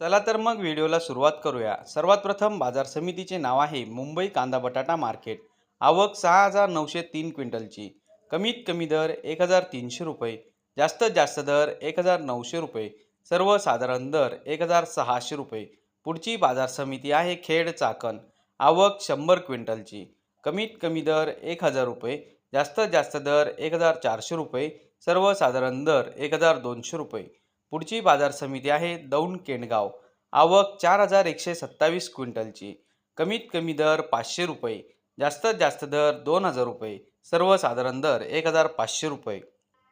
चला तर मग व्हिडिओला सुरुवात करूया. सर्वात प्रथम बाजार समितीचे नाव आहे मुंबई कांदा बटाटा मार्केट. आवक सहा हजार नऊशे तीन क्विंटलची. कमीत कमी दर एक हजार तीनशे रुपये. जास्तीत जास्त दर एक हजार नऊशे रुपये. सर्वसाधारण दर एक हजार सहाशे रुपये. पुढची बाजार समिती आहे खेड चाकण. आवक शंभर क्विंटलची. कमीत कमी दर एक हजार रुपये. जास्तीत जास्त दर एक हजार चारशे रुपये. सर्वसाधारण दर एक हजार दोनशे रुपये. पुढची बाजार समिती आहे दौंड केंडगाव. आवक चार हजार एकशे सत्तावीस क्विंटलची. कमीत कमी दर पाचशे रुपये. जास्तीत जास्त दर दोन हजार रुपये. सर्वसाधारण दर एक हजार पाचशे रुपये.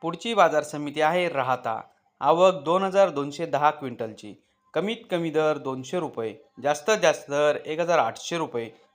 पुढची बाजार समिती आहे राहता. आवक दोन हजार दोनशे दहा क्विंटलची. कमीत कमी दर दोनशे रुपये. जास्तीत जास्त दर एक हजार आठशे रुपये.